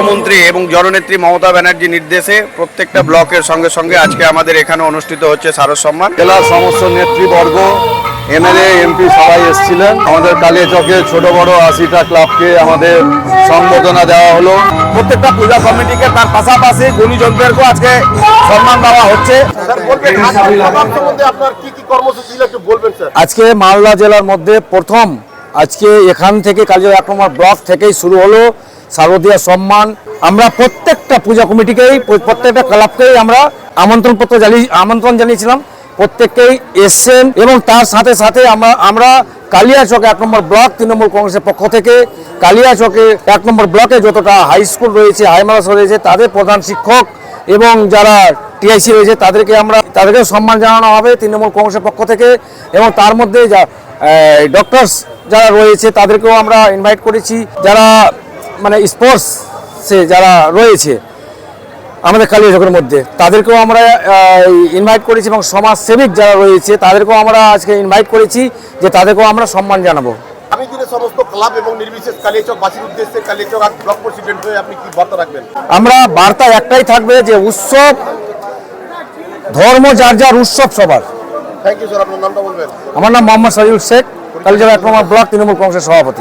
মুখ্যমন্ত্রী এবং জননেত্রী মমতা ব্যানার্জির নির্দেশে প্রত্যেকটা ব্লকের সঙ্গে সঙ্গে আজকে আমাদের এখানে অনুষ্ঠিত হচ্ছে স্মারক সম্মান। জেলার সমস্ত নেতৃবর্গ এমএলএ এমপি সবাই এসেছিলেন। আমাদের কালিয়াচকে ছোট বড় আশিটা ক্লাবকে আমাদের সম্বোধনা দেওয়া হলো। প্রত্যেকটা পূজা কমিটিকে তার পাশাপাশি গুণীজনদেরকেও আজকে সম্মান দেওয়া হচ্ছে। আপনার কি কি কর্মসূচি ছিল একটু বলবেন স্যার? আজকে মালদা জেলার মধ্যে প্রথম আজকে এখান থেকে কালিয়া এক নম্বর ব্লক থেকেই শুরু হলো। শারদীয় সম্মান, আমরা প্রত্যেকটা পূজা কমিটিকেই, প্রত্যেকটা ক্লাবকেই আমরা আমন্ত্রণ পত্র জানিয়ে, আমন্ত্রণ জানিয়েছিলাম। প্রত্যেককেই এসছেন এবং তার সাথে সাথে আমরা আমরা কালিয়াচক এক নম্বর ব্লক, তৃণমূল কংগ্রেসের পক্ষ থেকে কালিয়াচকে এক নম্বর ব্লকে যতটা হাই স্কুল রয়েছে হাই মাদ্রাস রয়েছে, তাদের প্রধান শিক্ষক এবং যারা টিআইসি রয়েছে, তাদেরকে আমরা তাদেরকে সম্মান জানানো হবে তৃণমূল কংগ্রেসের পক্ষ থেকে এবং তার মধ্যে যা ডক্টরস যারা রয়েছে, তাদেরকেও আমরা ইনভাইট করেছি। যারা মানে স্পোর্টসে যারা রয়েছে আমাদের কালিয়াচকের মধ্যে তাদেরকেও আমরা ইনভাইট করেছি এবং সমাজসেবিক যারা রয়েছে তাদেরকেও আমরা আজকে ইনভাইট করেছি যে তাদেরকেও আমরা সম্মান জানাব। আমি দিনে সমস্ত ক্লাব এবং নির্বিশেষ কালিয়াচক উদ্দেশ্যে কালিয়াচক আর ব্লক প্রেসিডেন্ট হয়ে আপনি কি বার্তা রাখবেন? আমরা বার্তা একটাই থাকবে যে উৎসব ধর্ম যার যার উৎসব সবার। থ্যাংক ইউ স্যার আপনার নামটা বলবেন? আমার নাম মোহাম্মদ সাজিউল শেখ কালিজার এক নম্বর ব্লক তৃণমূল কংগ্রেসের সভাপতি।